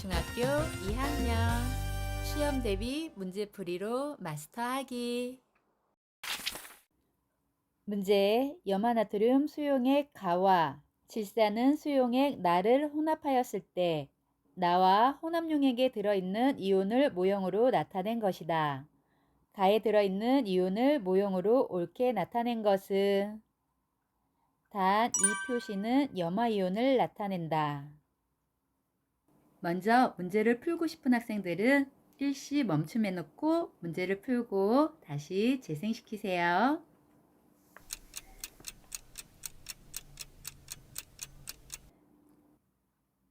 중학교 2학년 시험 대비 문제풀이로 마스터하기 문제 염화나트륨 수용액 가와 질산은 수용액 나를 혼합하였을 때 나와 혼합용액에 들어있는 이온을 모형으로 나타낸 것이다. 가에 들어있는 이온을 모형으로 옳게 나타낸 것은 단 이 표시는 염화이온을 나타낸다. 먼저 문제를 풀고 싶은 학생들은 일시 멈춤해 놓고 문제를 풀고 다시 재생시키세요.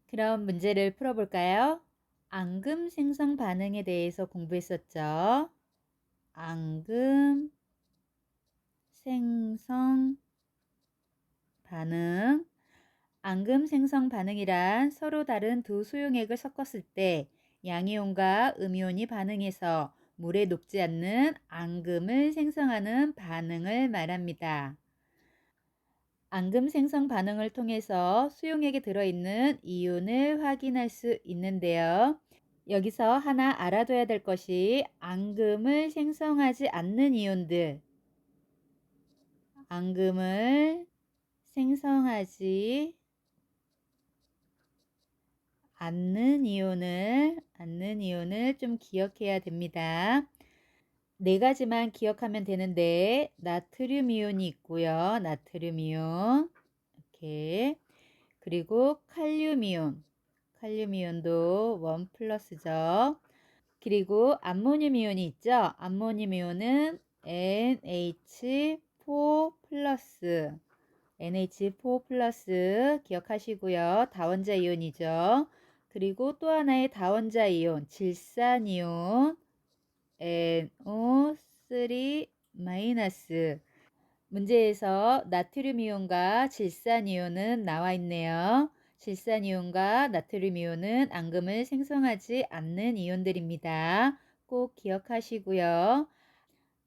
그럼 문제를 풀어볼까요? 앙금 생성 반응에 대해서 공부했었죠. 앙금 생성 반응 앙금 생성 반응이란 서로 다른 두 수용액을 섞었을 때 양이온과 음이온이 반응해서 물에 녹지 않는 앙금을 생성하는 반응을 말합니다. 앙금 생성 반응을 통해서 수용액에 들어있는 이온을 확인할 수 있는데요. 여기서 하나 알아둬야 될 것이 앙금을 생성하지 않는 이온들, 앙금을 생성하지 않는 이온을 않는 이온을 좀 기억해야 됩니다. 네 가지만 기억하면 되는데 나트륨 이온이 있고요. 나트륨 이온 이렇게 그리고 칼륨 이온 칼륨 이온도 원 플러스죠. 그리고 암모늄 이온이 있죠. 암모늄 이온은 NH4 플러스 NH4 플러스 기억하시고요. 다원자 이온이죠. 그리고 또 하나의 다원자 이온, 질산 이온, NO3 마이너스. 문제에서 나트륨 이온과 질산 이온은 나와 있네요. 질산 이온과 나트륨 이온은 앙금을 생성하지 않는 이온들입니다. 꼭 기억하시고요.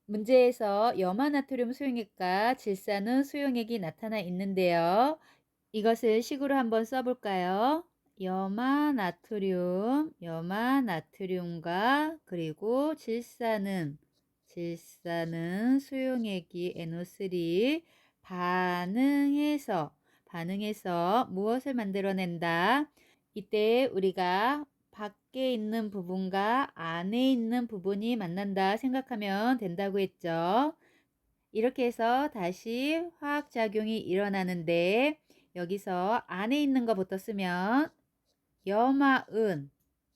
문제에서 염화나트륨 수용액과 질산은 수용액이 나타나 있는데요. 이것을 식으로 한번 써볼까요? 염화나트륨, 염화나트륨과 그리고 질산은 질산은 수용액이 NO3 반응해서 반응해서 무엇을 만들어낸다? 이때 우리가 밖에 있는 부분과 안에 있는 부분이 만난다 생각하면 된다고 했죠. 이렇게 해서 다시 화학작용이 일어나는데 여기서 안에 있는 것부터 쓰면 염화은,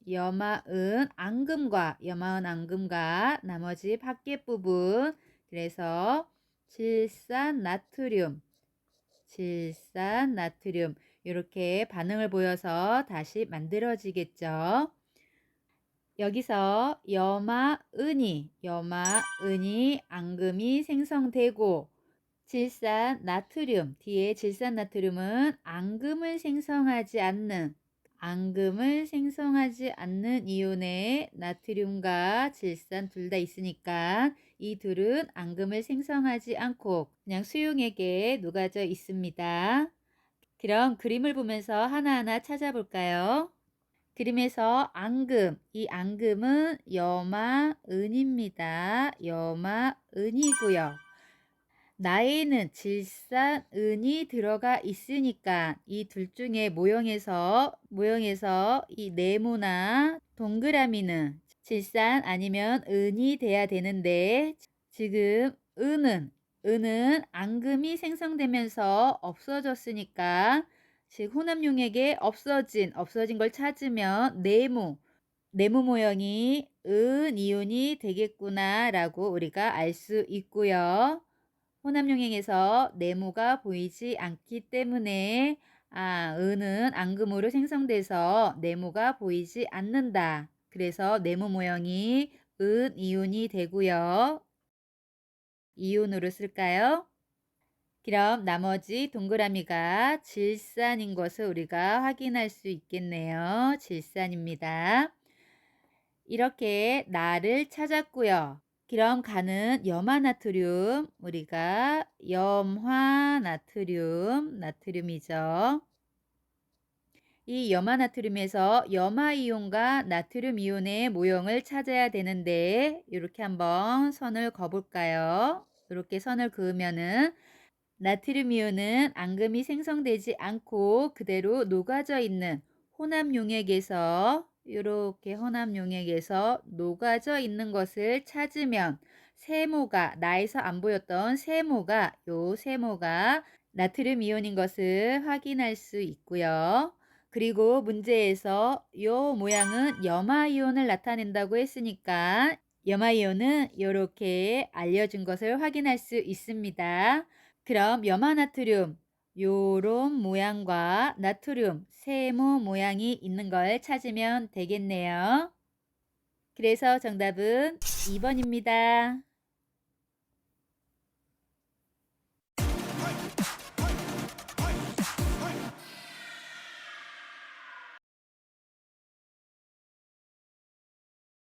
염화은 앙금과 염화은 앙금과 나머지 밖에 부분 그래서 질산 나트륨, 질산 나트륨 이렇게 반응을 보여서 다시 만들어지겠죠. 여기서 염화은이, 염화은이 앙금이 생성되고 질산 나트륨, 뒤에 질산 나트륨은 앙금을 생성하지 않는 앙금을 생성하지 않는 이온에 나트륨과 질산 둘 다 있으니까 이 둘은 앙금을 생성하지 않고 그냥 수용액에 녹아져 있습니다. 그럼 그림을 보면서 하나하나 찾아볼까요? 그림에서 앙금, 이 앙금은 염화은입니다. 염화은이고요. 나에는 질산 은이 들어가 있으니까 이 둘 중에 모형에서 모형에서 이 네모나 동그라미는 질산 아니면 은이 돼야 되는데 지금 은은 은은 앙금이 생성되면서 없어졌으니까 즉 혼합용액에 없어진 없어진 걸 찾으면 네모 네모 모형이 은 이온이 되겠구나라고 우리가 알 수 있고요. 혼합용액에서 네모가 보이지 않기 때문에 아, 은은 앙금으로 생성돼서 네모가 보이지 않는다. 그래서 네모 모형이 은 이온이 되고요. 이온으로 쓸까요? 그럼 나머지 동그라미가 질산인 것을 우리가 확인할 수 있겠네요. 질산입니다. 이렇게 나를 찾았고요. 그럼 가는 염화나트륨 우리가 염화나트륨 나트륨이죠. 이 염화나트륨에서 염화이온과 나트륨 이온의 모형을 찾아야 되는데 이렇게 한번 선을 그어볼까요? 이렇게 선을 그으면은 나트륨 이온은 앙금이 생성되지 않고 그대로 녹아져 있는 혼합 용액에서 이렇게 혼합 용액에서 녹아져 있는 것을 찾으면 세모가 나에서 안 보였던 세모가 요 세모가 나트륨 이온인 것을 확인할 수 있고요. 그리고 문제에서 요 모양은 염화 이온을 나타낸다고 했으니까 염화 이온은 이렇게 알려준 것을 확인할 수 있습니다. 그럼 염화 나트륨 요런 모양과 나트륨 세모 모양이 있는 걸 찾으면 되겠네요. 그래서 정답은 2번입니다.